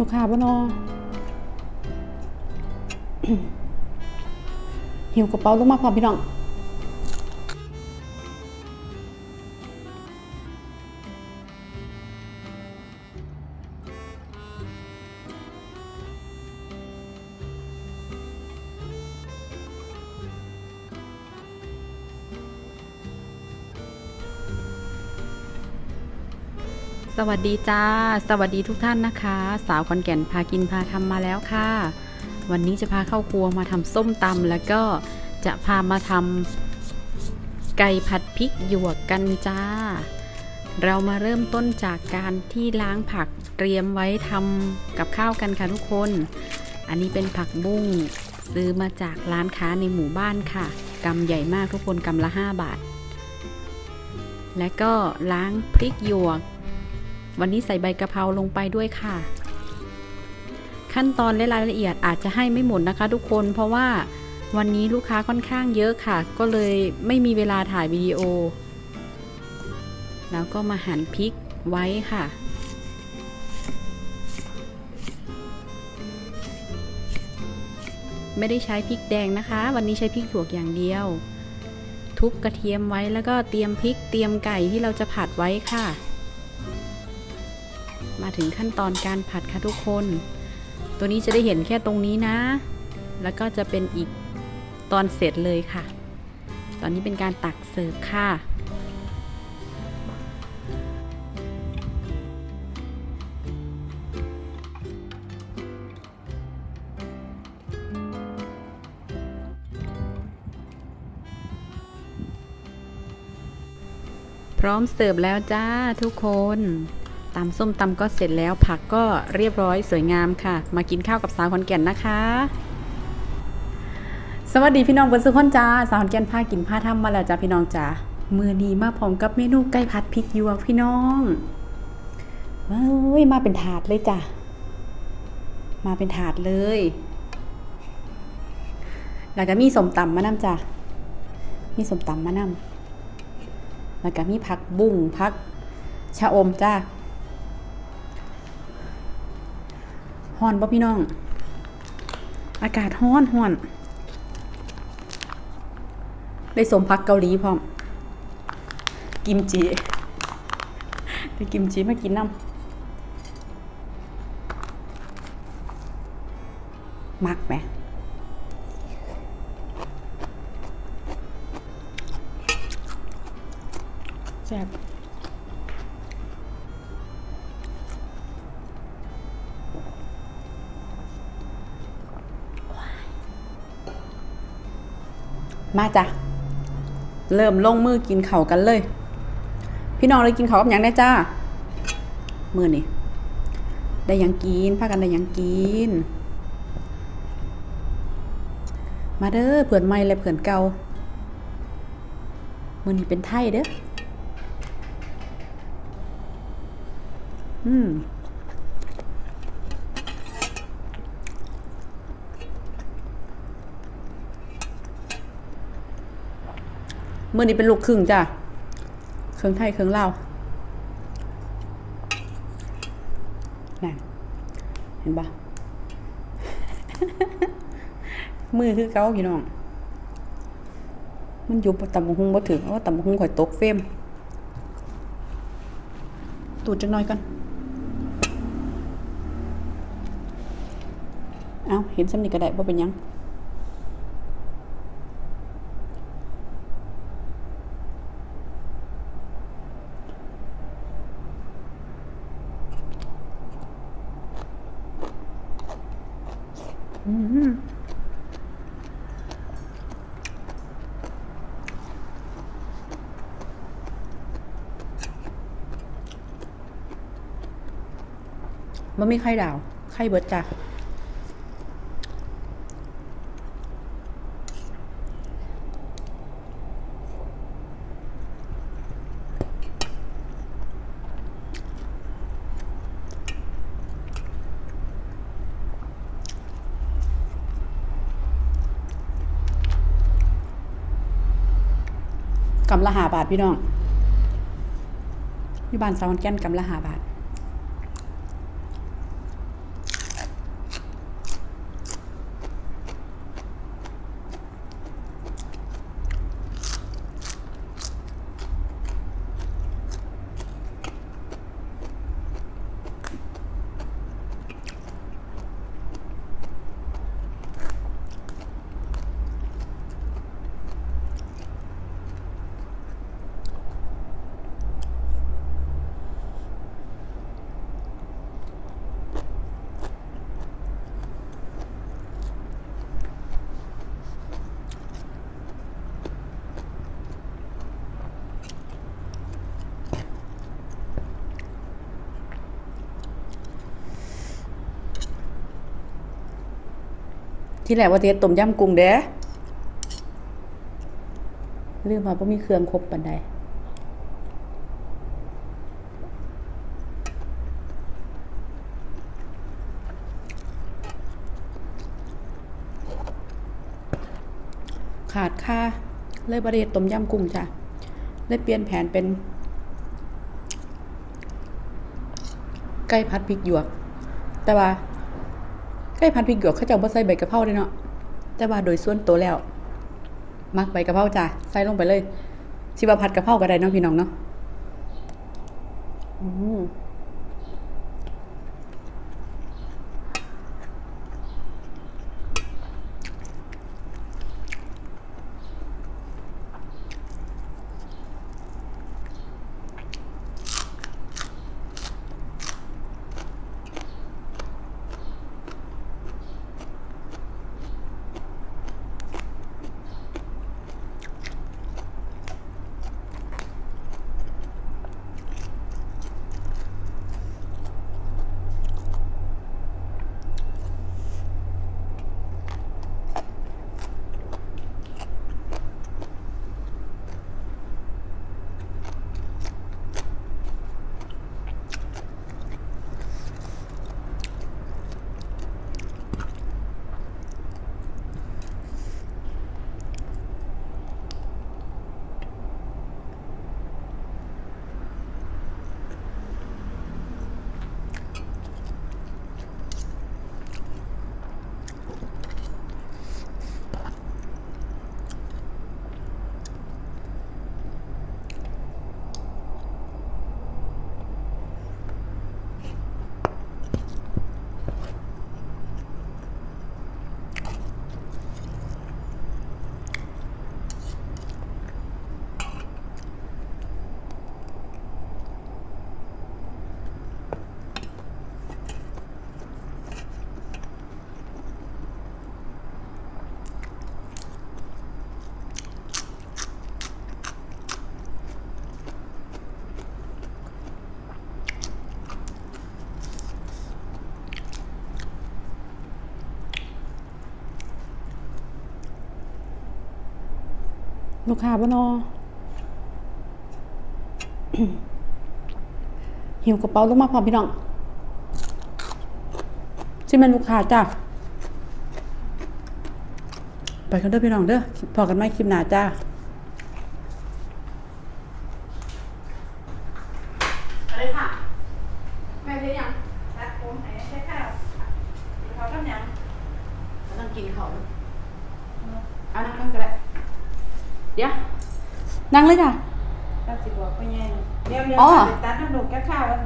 ลูกค้าบ่นอหิวกระเป๋าลงมาพร้อมพี่น้อง สวัสดีจ้า สวัสดีทุกท่านนะคะ สาวขอนแก่นพากินพาทำมาแล้วค่ะ วันนี้จะพาเข้าครัวมาทำส้มตำแล้วก็จะพามาทำไก่ผัดพริกหยวกกันจ้า เรามาเริ่มต้นจากการที่ล้างผักเตรียมไว้ทำกับข้าวกันค่ะทุกคน อันนี้เป็นผักบุ้งซื้อมาจากร้านค้าในหมู่บ้านค่ะกำใหญ่มากทุกคนกำละ 5 บาท และก็ล้างพริกหยวก วันนี้ใส่ใบกะเพราลงไปด้วยค่ะ ขั้นตอนและรายละเอียดอาจจะให้ไม่หมดนะคะ ทุกคน เพราะว่าวันนี้ลูกค้าค่อนข้างเยอะค่ะ ก็เลยไม่มีเวลาถ่ายวิดีโอ แล้วก็มาหั่นพริกไว้ค่ะไม่ได้ใช้พริกแดงนะคะ วันนี้ใช้พริกหยวกอย่างเดียว ทุบกระเทียมไว้แล้วก็เตรียมพริกเตรียมไก่ที่เราจะผัดไว้ค่ะ มาถึงขั้นตอนการผัดค่ะทุกคน ตัวนี้จะได้เห็นแค่ตรงนี้นะ แล้วก็จะเป็นอีกตอนเสร็จเลยค่ะ ตอนนี้เป็นการตักเสิร์ฟค่ะพร้อมเสิร์ฟแล้วจ้าทุกคน ตำส้มตำก็เสร็จแล้วผักก็เรียบร้อยสวยงามค่ะ มากินข้าวกับสาวขอนแก่นนะคะ สวัสดีพี่น้องเบิ้ลสุคนจ้าสาวขอนแก่นพากินพาทำมาแล้วจ้าพี่น้องจ้ามือดีมาพร้อมกับเมนูไก่ผัดพริกยวกพี่น้องเอ้ยมาเป็นถาดเลยจ้ะมาเป็นถาดเลย แล้วก็มีสมตำมะน้ำจ้ะมีสมตำมะน้ำแล้วก็มีผักบุ้งผักชะอมจ้า ฮ้อนบ่พี่น้อง อากาศฮ้อนฮ้อนได้สมพักเกาหลีพร้อม กิมจิได้กิมจิมากินน้ำมักไหมแซ่บ มาจ้ะ เริ่มลงมือกินเข่ากันเลย พี่น้องเลยกินเขากับยังได้จ้ามือนี่ได้ยังกินพากันได้ยังกิน มาเด้อเผื่อนใหม่และเผื่อนเก่ามือนี่เป็นไทยเด้ออืม เมื่อนี้เป็นลูกครึ่งจ้ะเครื่องไทยเครื่องลาวนั่นเห็นปะมือคือเก้าพี่น้อง มันอยู่ต่ำหุงบ่ถึงเพราะว่าต่ำบักหุงข่อยตกเฟมตูดจังน้อยก่อนเอาเห็นสำนีก็ได้ว่าเป็นยัง มันมีไข่ดาว ไข่เบิดจ้ะ กำละหาบาทพี่น้องอยู่บ้านสาวนแก่นกำละหาบาท ที่แรกว่าเฮ็ดต้มยำกุ้งเด้ลืมว่าบ่มีเครื่องครบปานใดขาดค่าเลยบ่ได้เฮ็ดต้มยำกุ้งจ้ะเลยเปลี่ยนแผนเป็น ไก่ผัดพริกหยวก แต่ว่า ไก่พันพริกหยวกเขาจะบ่ใส่ใบกะเพราด้วยเนาะแต่ว่าโดยส่วนตัวแล้ว มักใบกะเพราจ้ะใส่ลงไปเลยชิบะผัดกะเพราก็ได้เนาะพี่น้องเนาะอืม ลูกค้าบ่เนาะหิวกระเป๋าลงมาพร้อมพี่น้องสิแม่นลูกค้าจ้าไปกันเด้อพี่น้องเด้อพอกันไหมคลิปหน้าจ้าอะไรค่ะแม่เรียนยังตัดผมไหนใช้ข้าวกินข้าวกับยังนั่งกินเขาวเอานั่งนั่งก็ได้ เดี๋ยวนั่งเลยจ้ะตัดสิบอกไปไงเดี๋ยวเดี๋ยวอ๋อตัดน้ำดกแก้ข้าวแล้ว